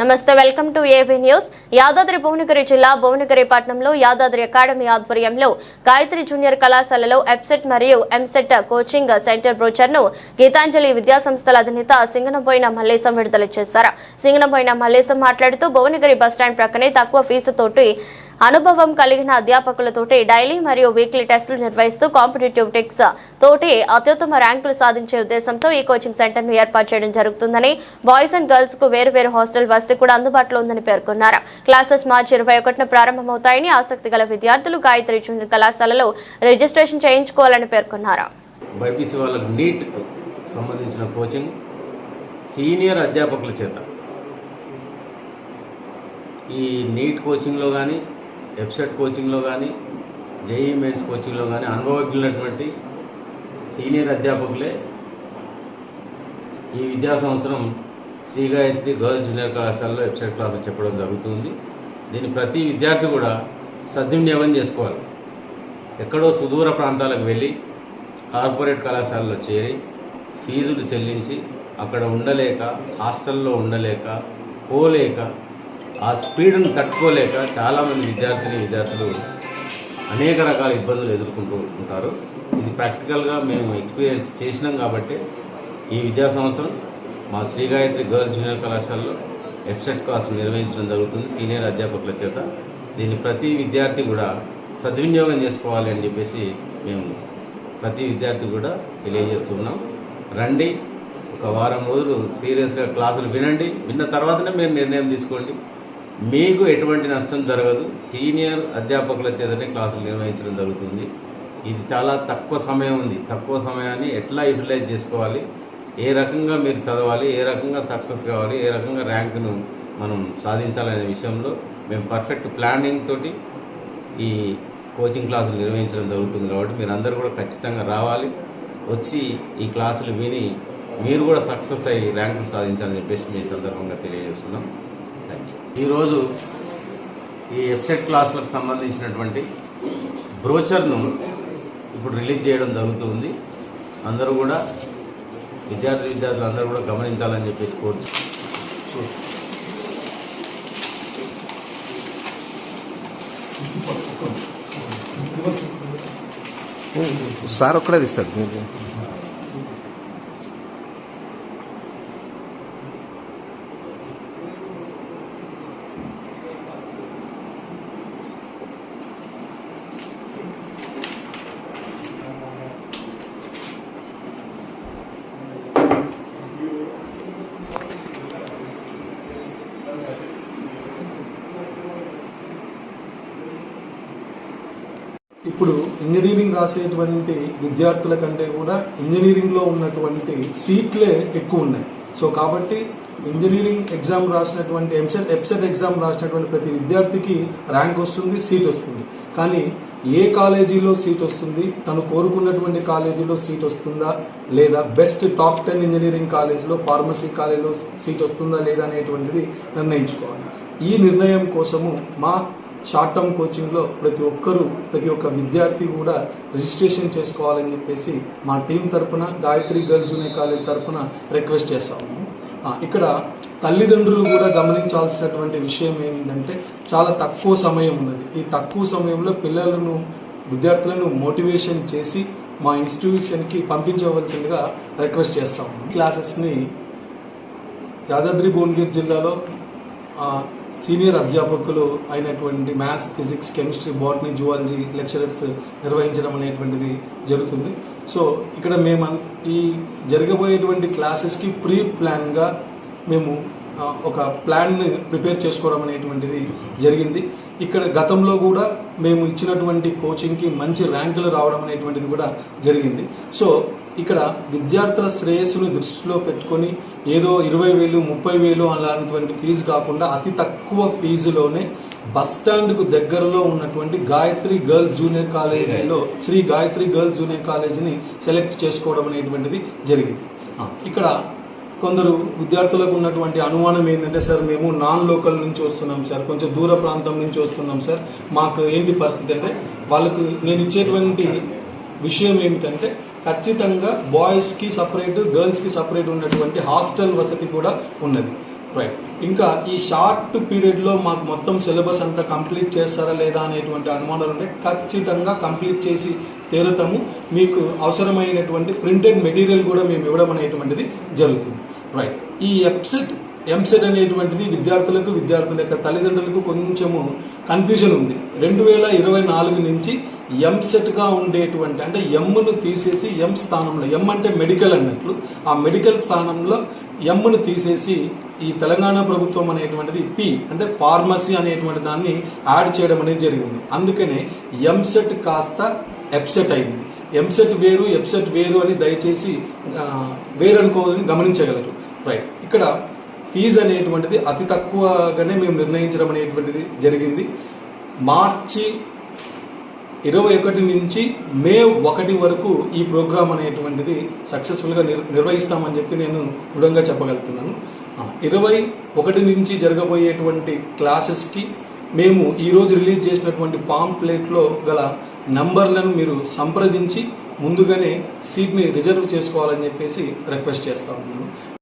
నమస్తే welcome to AB news. Yadadri Bhuvanagiri జిల్లా భువనగిరి పట్టణంలో యాదాద్రి అకాడమీ ఆధ్వర్యంలో గాయత్రి జూనియర్ కళాశాలలో ఎప్సెట్ మరియు ఎంసెట్ కోచింగ్ సెంటర్ బ్రోచర్ను గీతాంజలి విద్యాసంస్థల అధినేత సింగనబోయిన మల్లేశం విడుదల చేశారు. సింగనబోయిన మల్లేశం మాట్లాడుతూ భువనగిరి బస్టాండ్ ప్రక్కనే తక్కువ ఫీజుతోటి అనుభవం కలిగిన అధ్యాపకులతోటి డైలీ మరియు వీక్లీ టెస్టులు నిర్వహిస్తూ కాంపిటేటివ్ టెక్స్ తోటి అత్యుత్తమ ర్యాంకులు సాధించే ఉద్దేశంతో ఈ కోచింగ్ సెంటర్ను ఏర్పాటు చేయడం జరుగుతుందని బాయ్స్ అండ్ గర్ల్స్కు వేరువేరు హాస్టల్ వసతి కూడా అందుబాటులో ఉందని పేర్కొన్నారు. క్లాసెస్ మార్చి ఇరవై ఒకటిన ప్రారంభమవుతాయని ఆసక్తి గల విద్యార్థులు గాయత్రి జూనియర్ కళాశాలలో రిజిస్ట్రేషన్ చేయించుకోవాలని పేర్కొన్నారు. బైపీసీ నీట్ సంబంధించిన కోచింగ్ సీనియర్ అధ్యాపకుల చేత. ఈ నీట్ కోచింగ్లో కానీ వెబ్సైట్ కోచింగ్లో కానీ జేఈ మెయిన్స్ కోచింగ్లో కానీ అనుభవజ్ఞులైనటువంటి సీనియర్ అధ్యాపకులే ఈ విద్యా సంవత్సరం శ్రీ గాయత్రి గర్ల్స్ జూనియర్ కళాశాలలో వెబ్సైట్ క్లాసులు చెప్పడం జరుగుతుంది. దీన్ని ప్రతి విద్యార్థి కూడా సద్వినియోగం చేసుకోవాలి. ఎక్కడో సుదూర ప్రాంతాలకు వెళ్ళి కార్పొరేట్ కళాశాలలో చేరి ఫీజులు చెల్లించి అక్కడ ఉండలేక హాస్టల్లో ఉండలేక పోలేక ఆ స్పీడ్ను తట్టుకోలేక చాలామంది విద్యార్థిని విద్యార్థులు అనేక రకాల ఇబ్బందులు ఎదుర్కొంటూ ఉంటారు. ఇది ప్రాక్టికల్గా మేము ఎక్స్పీరియన్స్ చేసినాం కాబట్టి ఈ విద్యా సంవత్సరం మా శ్రీ గాయత్రి గర్ల్స్ జూనియర్ కళాశాలలో వెబ్సైట్ క్లాసులు నిర్వహించడం జరుగుతుంది సీనియర్ అధ్యాపకుల చేత. దీన్ని ప్రతి విద్యార్థి కూడా సద్వినియోగం చేసుకోవాలి అని చెప్పేసి మేము ప్రతి విద్యార్థి కూడా తెలియజేస్తున్నాం. రండి ఒక వారం రోజులు సీరియస్గా క్లాసులు వినండి విన్న తర్వాతనే మీరు నిర్ణయం తీసుకోండి. మీకు ఎటువంటి నష్టం జరగదు. సీనియర్ అధ్యాపకుల చేతనే క్లాసులు నిర్వహించడం జరుగుతుంది. ఇది చాలా తక్కువ సమయం ఉంది. తక్కువ సమయాన్ని ఎట్లా యూటిలైజ్ చేసుకోవాలి? ఏ రకంగా మీరు చదవాలి? ఏ రకంగా సక్సెస్ కావాలి? ఏ రకంగా ర్యాంకును మనం సాధించాలనే విషయంలో మేము పర్ఫెక్ట్ ప్లానింగ్ తోటి ఈ కోచింగ్ క్లాసులు నిర్వహించడం జరుగుతుంది కాబట్టి మీరు అందరూ కూడా ఖచ్చితంగా రావాలి. వచ్చి ఈ క్లాసులు విని మీరు కూడా సక్సెస్ అయ్యి ర్యాంకులు సాధించాలని చెప్పేసి మీ సందర్భంగా తెలియజేస్తున్నాం. ఈరోజు ఈ వెబ్సైట్ క్లాసులకు సంబంధించినటువంటి బ్రోచర్ను ఇప్పుడు రిలీజ్ చేయడం జరుగుతుంది. అందరూ కూడా విద్యార్థి విద్యార్థులు అందరూ కూడా గమనించాలని చెప్పేసి కోరుచు సార్ ఒక్కడే తీస్తాడు మీకు ఇప్పుడు ఇంజనీరింగ్ రాసేటువంటి విద్యార్థుల కంటే కూడా ఇంజనీరింగ్లో ఉన్నటువంటి సీట్లే ఎక్కువ ఉన్నాయి. సో కాబట్టి ఇంజనీరింగ్ ఎగ్జామ్ రాసినటువంటి ఎంసెట్ ఎప్సెట్ ఎగ్జామ్ రాసినటువంటి ప్రతి విద్యార్థికి ర్యాంక్ వస్తుంది సీట్ వస్తుంది. కానీ ఏ కాలేజీలో సీట్ వస్తుంది తను కోరుకున్నటువంటి కాలేజీలో సీట్ వస్తుందా లేదా బెస్ట్ టాప్ టెన్ ఇంజనీరింగ్ కాలేజీలో ఫార్మసీ కాలేజీలో సీట్ వస్తుందా లేదా అనేటువంటిది నిర్ణయించుకోవాలి. ఈ నిర్ణయం కోసము మా షార్ట్ టర్మ్ కోచింగ్లో ప్రతి ఒక్కరూ ప్రతి ఒక్క విద్యార్థి కూడా రిజిస్ట్రేషన్ చేసుకోవాలని చెప్పేసి మా టీం తరపున గాయత్రి గర్ల్స్ జూనియర్ కాలేజ్ తరపున రిక్వెస్ట్ చేస్తాము ఇక్కడ తల్లిదండ్రులు కూడా గమనించాల్సినటువంటి విషయం ఏంటంటే చాలా తక్కువ సమయం ఉన్నది. ఈ తక్కువ సమయంలో పిల్లలను విద్యార్థులను మోటివేషన్ చేసి మా ఇన్స్టిట్యూషన్కి పంపించవలసిందిగా రిక్వెస్ట్ చేస్తాము క్లాసెస్ని యాదాద్రి భువనగిరి జిల్లాలో సీనియర్ అధ్యాపకులు అయినటువంటి maths physics chemistry botany zoology lecturers నిర్వహించడం అనేటువంటిది జరుగుతుంది. సో ఇక్కడ మేము ఈ జరగబోయేటువంటి క్లాసెస్కి ప్రీ ప్లాన్గా మేము ఒక ప్లాన్ని ప్రిపేర్ చేసుకోవడం అనేటువంటిది జరిగింది. ఇక్కడ గతంలో కూడా మేము ఇచ్చినటువంటి కోచింగ్కి మంచి ర్యాంకులు రావడం అనేటువంటిది కూడా జరిగింది. సో ఇక్కడ విద్యార్థుల శ్రేయస్సును దృష్టిలో పెట్టుకొని ఏదో ఇరవై వేలు ముప్పై వేలు అలాంటి ఫీజు కాకుండా అతి తక్కువ ఫీజులోనే బస్ స్టాండ్కు దగ్గరలో ఉన్నటువంటి గాయత్రి గర్ల్స్ జూనియర్ కాలేజీలో శ్రీ గాయత్రి గర్ల్స్ జూనియర్ కాలేజీని సెలెక్ట్ చేసుకోవడం అనేటువంటిది జరిగింది. ఇక్కడ కొందరు విద్యార్థులకు ఉన్నటువంటి అనుమానం ఏంటంటే సార్ మేము నాన్ లోకల్ నుంచి వస్తున్నాం సార్. కొంచెం దూర ప్రాంతం నుంచి వస్తున్నాం సార్. మాకు ఏంటి పరిస్థితి? అంటే వాళ్ళకు నేను ఇచ్చేటువంటి విషయం ఏమిటంటే ఖచ్చితంగా బాయ్స్కి సపరేట్ గర్ల్స్కి సపరేట్ ఉన్నటువంటి హాస్టల్ వసతి కూడా ఉన్నది. రైట్ ఇంకా ఈ షార్ట్ పీరియడ్లో మాకు మొత్తం సిలబస్ అంతా కంప్లీట్ చేస్తారా లేదా అనేటువంటి అనుమానాలు ఉంటే ఖచ్చితంగా కంప్లీట్ చేసి తేలుతాము మీకు అవసరమైనటువంటి ప్రింటెడ్ మెటీరియల్ కూడా మేము ఇవ్వడం అనేటువంటిది జరుగుతుంది. రైట్ ఈ ఎప్సెట్ ఎంసెట్ అనేటువంటిది విద్యార్థులకు విద్యార్థుల యొక్క తల్లిదండ్రులకు కొంచెము కన్ఫ్యూజన్ ఉంది. రెండు వేల ఇరవై నాలుగు నుంచి ఎంసెట్గా ఉండేటువంటి అంటే ఎమ్ను తీసేసి ఎం స్థానంలో ఎం అంటే మెడికల్ అన్నట్లు ఆ మెడికల్ స్థానంలో ఎమ్ను తీసేసి ఈ తెలంగాణ ప్రభుత్వం అనేటువంటిది పి అంటే ఫార్మసీ అనేటువంటి దాన్ని యాడ్ చేయడం అనేది జరిగింది. అందుకనే ఎంసెట్ కాస్త ఎప్సెట్ అయింది. ఎంసెట్ వేరు ఎప్సెట్ వేరు అని దయచేసి ఆ, వేరు గమనించగలరు. రైట్ ఇక్కడ ఫీజు అనేటువంటిది అతి తక్కువగానే మేము నిర్ణయించడం అనేటువంటిది జరిగింది. మార్చి ఇరవై ఒకటి నుంచి మే ఒకటి వరకు ఈ ప్రోగ్రామ్ అనేటువంటిది సక్సెస్ఫుల్గా నిర్ నిర్వహిస్తామని చెప్పి నేను దృఢంగా చెప్పగలుగుతున్నాను. ఇరవై ఒకటి నుంచి జరగబోయేటువంటి క్లాసెస్కి మేము ఈరోజు రిలీజ్ చేసినటువంటి పాంప్లెట్లో గల నంబర్లను మీరు సంప్రదించి ముందుగానే సీట్ని రిజర్వ్ చేసుకోవాలని చెప్పేసి రిక్వెస్ట్ చేస్తా ఉన్నాను.